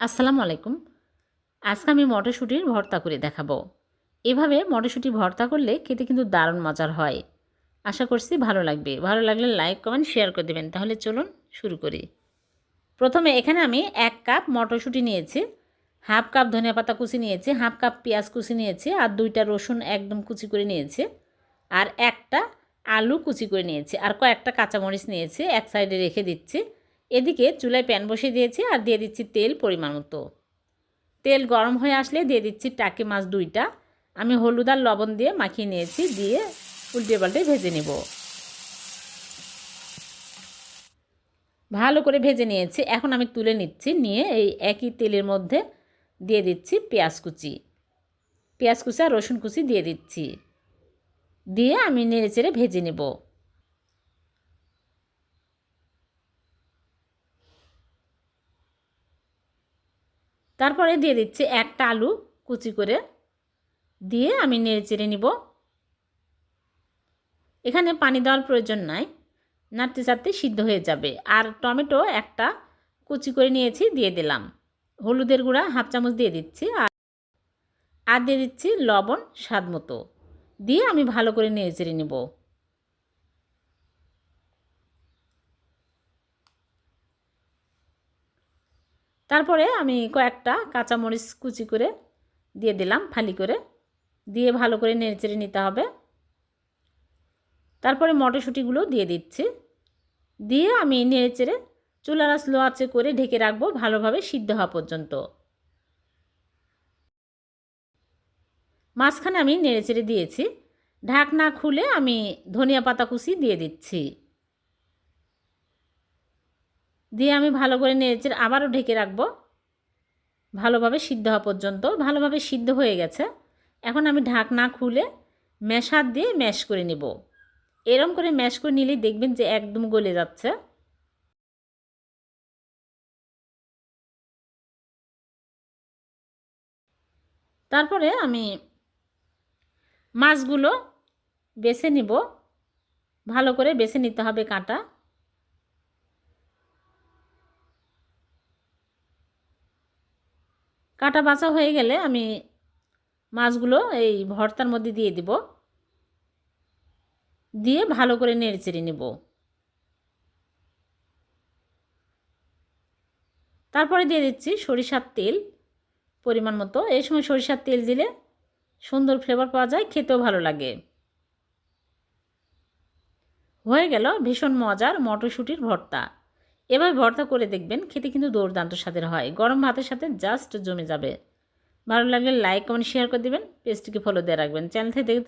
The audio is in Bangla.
আসসালামু আলাইকুম। আজকে আমি মটরশুঁটির ভর্তা করে দেখাবো। এভাবে মটরশুঁটি ভর্তা করলে খেতে কিন্তু দারুণ মজার হয়। আশা করছি ভালো লাগবে। ভালো লাগলে লাইক, কমেন্ট, শেয়ার করে দেবেন। তাহলে চলুন শুরু করি। প্রথমে এখানে আমি এক কাপ মটরশুঁটি নিয়েছি, হাফ কাপ ধনিয়া পাতা কুচি নিয়েছি, হাফ কাপ পেঁয়াজ কুচি নিয়েছি আর দুইটা রসুন একদম কুচি করে নিয়েছি আর একটা আলু কুচি করে নিয়েছি আর কয়েকটা কাঁচামরিচ নিয়েছি, এক সাইডে রেখে দিচ্ছি। এদিকে চুলায় প্যান বসিয়ে দিয়েছি আর দিয়ে দিচ্ছি তেল পরিমাণ মতো। তেল গরম হয়ে আসলে দিয়ে দিচ্ছি টাকি মাছ দুইটা। আমি হলুদ আর লবণ দিয়ে মাখিয়ে নিয়েছি, দিয়ে উল্টে পাল্টে ভেজে নেব। ভালো করে ভেজে নিয়েছি। এখন আমি তুলে নিচ্ছি, নিয়ে এই একই তেলের মধ্যে দিয়ে দিচ্ছি পেঁয়াজ কুচি। পেঁয়াজ কুচি আর রসুন কুচি দিয়ে দিচ্ছি। দিয়ে আমি নেড়ে চেড়ে ভেজে নেব। তারপরে দিয়ে দিচ্ছি একটা আলু কুচি করে দিয়ে আমি নেড়ে চেড়ে নিব। এখানে পানি দেওয়ার প্রয়োজন নাই নাড়তে চাড়তে সিদ্ধ হয়ে যাবে। আর টমেটো একটা কুচি করে নিয়েছি, দিয়ে দিলাম। হলুদের গুঁড়া হাফ চামচ দিয়ে দিচ্ছি আর আর দিয়ে দিচ্ছি লবণ স্বাদ মতো। দিয়ে আমি ভালো করে নেড়ে চেড়ে নেব। তারপরে আমি কয়েকটা কাঁচামরিচ কুচি করে দিয়ে দিলাম, ফালি করে। দিয়ে ভালো করে নেড়েচেড়ে নিতে হবে। তারপরে মটরশুঁটিগুলো দিয়ে দিচ্ছি। দিয়ে আমি নেড়েচেড়ে চুলার স্লো আঁচে করে ঢেকে রাখব ভালোভাবে সিদ্ধ হওয়া পর্যন্ত। মাঝখানে আমি নেড়েচেড়ে দিয়েছি। ঢাকনা খুলে আমি ধনিয়া পাতা কুচি দিয়ে দিচ্ছি। দিয়ে আমি ভালো করে নেড়েচেড়ে আবারও ঢেকে রাখব। ভালোভাবে সিদ্ধ হওয়া পর্যন্ত, ভালোভাবে সিদ্ধ হয়ে গেছে। এখন আমি ঢাকনা খুলে ম্যাশার দিয়ে ম্যাশ করে নেব। এরম করে ম্যাশ করে নিলেই দেখবেন যে একদম গলে যাচ্ছে। তারপরে আমি মাছগুলো বেছে নিব। ভালো করে বেছে নিতে হবে কাঁটা। কাটা বাছা হয়ে গেলে আমি মাছগুলো এই ভর্তার মধ্যে দিয়ে দিব। দিয়ে ভালো করে নেড়ে চেড়ে নেব। তারপরে দিয়ে দিচ্ছি সরিষার তেল পরিমাণ মতো। এই সময় সরিষার তেল দিলে সুন্দর ফ্লেভার পাওয়া যায়, খেতেও ভালো লাগে। হয়ে গেল ভীষণ মজার মটরশুঁটির ভর্তা। এভাবে ভর্তা করে দেখবেন খেতে কিন্তু দুর্দান্ত স্বাদের হয়। গরম ভাতের সাথে জাস্ট জমে যাবে। ভালো লাগলে লাইক কমেন্ট শেয়ার করে দেবেন। পেজটিকে ফলো দিয়ে রাখবেন। চ্যানেল থেকে দেখতে